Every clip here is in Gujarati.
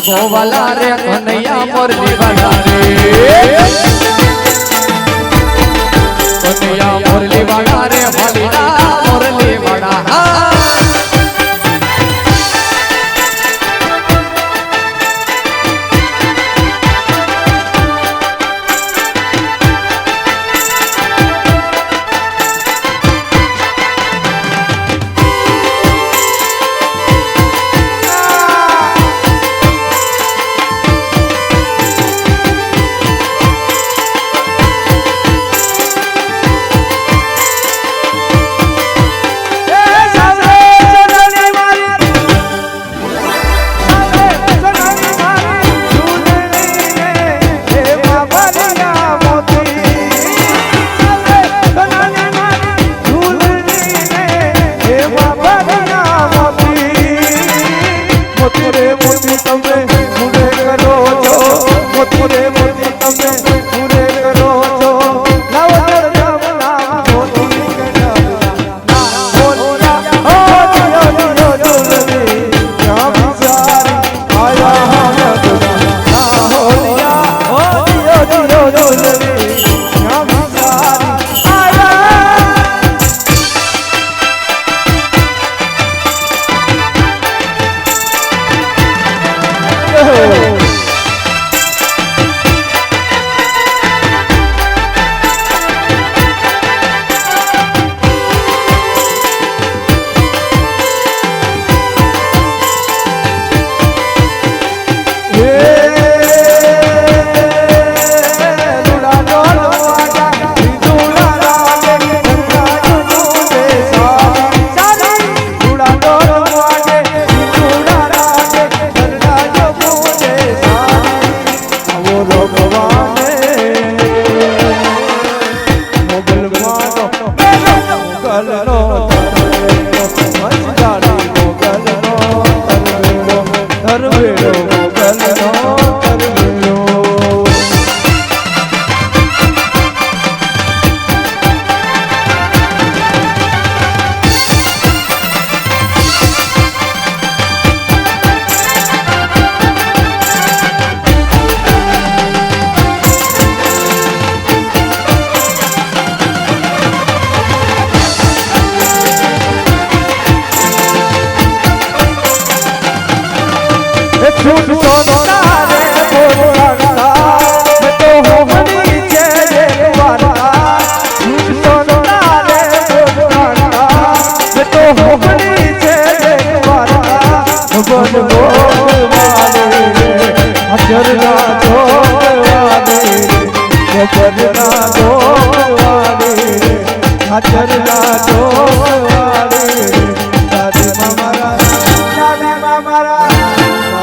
વાઘો વાલા રે કનૈયા મોરલી વાલા રે. મોતી તમે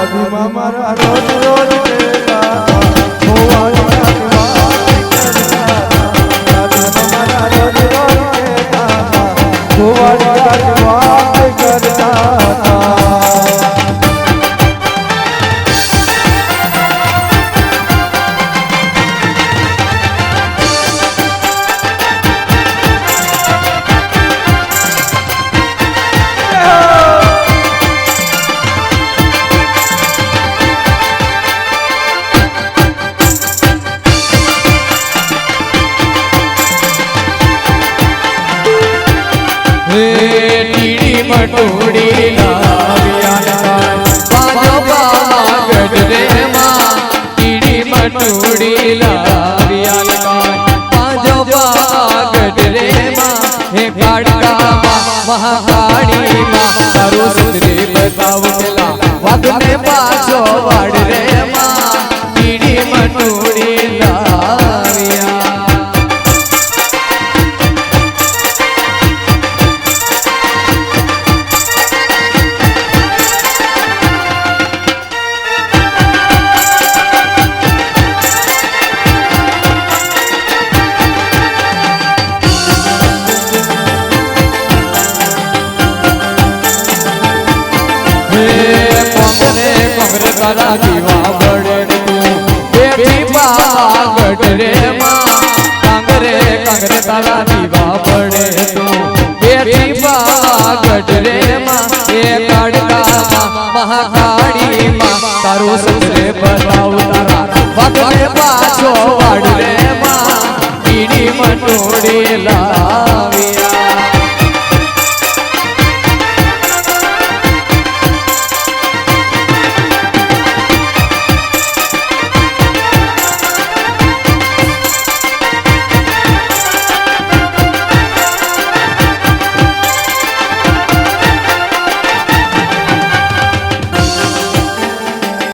બાબુમાં મારા રોજ રોજ ટીડી મટોડી લાવ્યા પાછો પાવા ગઢરે માં ટીડી મટોડી લાવ્યા પાછો પાવા ગઢરે માં. હે પાડકામાં પાછો વાડે તારા દીવા બળે બેઠી પાગટ રે માં. કાંગરે કાંગરે તારા દીવા બળે પાછો વાડ રે માં. મટોડી લાવ્યા.